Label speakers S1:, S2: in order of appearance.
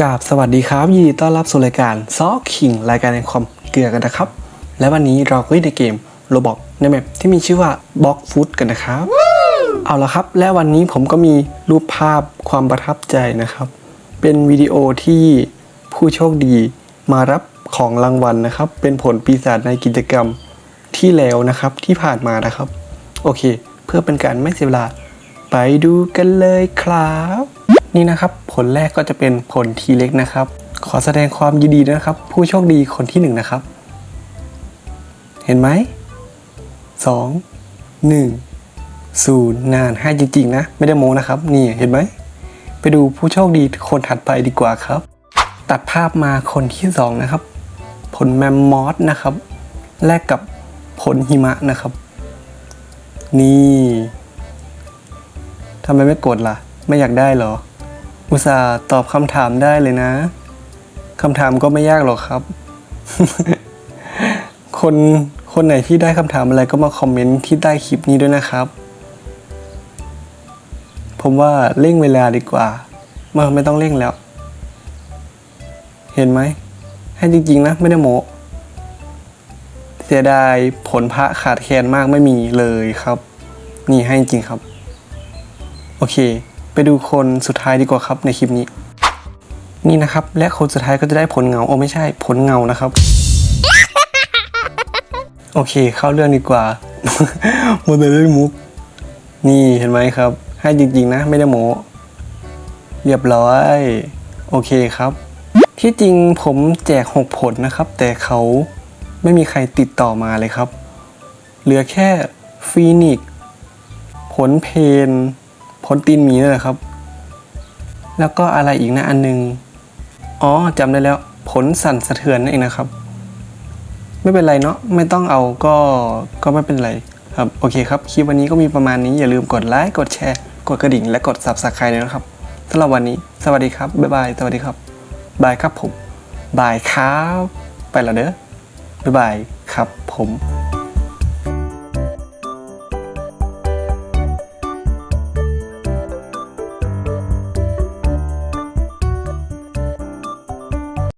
S1: กราบสวัสดีครับ ยินดีต้อนรับสู่รายการซอคิงรายการในความเกลือกันนะครับ และวันนี้เราก็อยู่ในเกมโรบอกในแมปที่มีชื่อว่าบล็อกฟุตกันนะครับ เอาละครับ และวันนี้ผมก็มีรูปภาพความประทับใจนะครับ เป็นวิดีโอที่ผู้โชคดีมารับของรางวัลนะครับ เป็นผลปีศาจในกิจกรรมที่แล้วนะครับที่ผ่านมานะครับ โอเค เพื่อเป็นการไม่เสียเวลา ไปดูกันเลยครับ นี่นะครับ ผลแรกก็จะเป็นผลทีเล็กนะครับ ขอแสดงความยินดีนะครับ ผู้โชคดีคนที่หนึ่งนะครับ เห็นไหมสองหนึ่งศูนย์นานให้จริงๆนะ ไม่ได้โม้นะครับ นี่เห็นไหม ไปดูผู้โชคดีคนถัดไปดีกว่าครับ ตัดภาพมาคนที่สองนะครับ ผลแมมมอสนะครับ แลกกับผลหิมะนะครับ นี่ทำไมไม่กดล่ะ ไม่อยากได้เหรอ อุตส่าห์ตอบคำถามได้เลยนะคำถามก็ไม่ยากหรอกครับ คนคนไหนที่ได้คำถามอะไรก็มาคอมเมนต์ที่ใต้คลิปนี้ด้วยนะครับ ผมว่าเร่งเวลาดีกว่าเมื่อไม่ต้องเร่งแล้ว เห็นไหม ให้จริง ๆ นะ ไม่ได้โมเสียดายผลพระขาดแคลนมากไม่มีเลยครับ นี่ให้จริงครับ โอเค ไปดูคนสุดท้ายดีกว่าครับในคลิปนี้ นี่นะครับ และคนสุดท้ายก็จะได้ผลเงาโอ้ไม่ใช่ผลเงานะครับ โอเค เข้าเรื่องดีกว่าโมเดลเล่นมุก นี่เห็นไหมครับ ให้จริงๆนะ ไม่ได้โมเรียบร้อย โอเคครับ ที่จริงผมแจกหกผลนะครับ แต่เขาไม่มีใครติดต่อมาเลยครับ เหลือแค่ฟีนิกผลเพน ผลตีนหมีนั่นแหละครับ แล้วก็อะไรอีกนะอันหนึง อ๋อจำได้แล้ว ผลสั่นสะเทือนนั่นเองนะครับ ไม่เป็นไรเนาะไม่ต้องเอาก็ก็ไม่เป็นไรครับโอเคครับคลิปวันนี้ก็มีประมาณนี้อย่าลืมกดไลค์กดแชร์กดกระดิ่งและกด subscribe ด้วยนะครับสำหรับวันนี้สวัสดีครับบ๊ายบายสวัสดีครับบายครับผมบายครับ ไปแล้วเด้อบ๊ายบายครับผม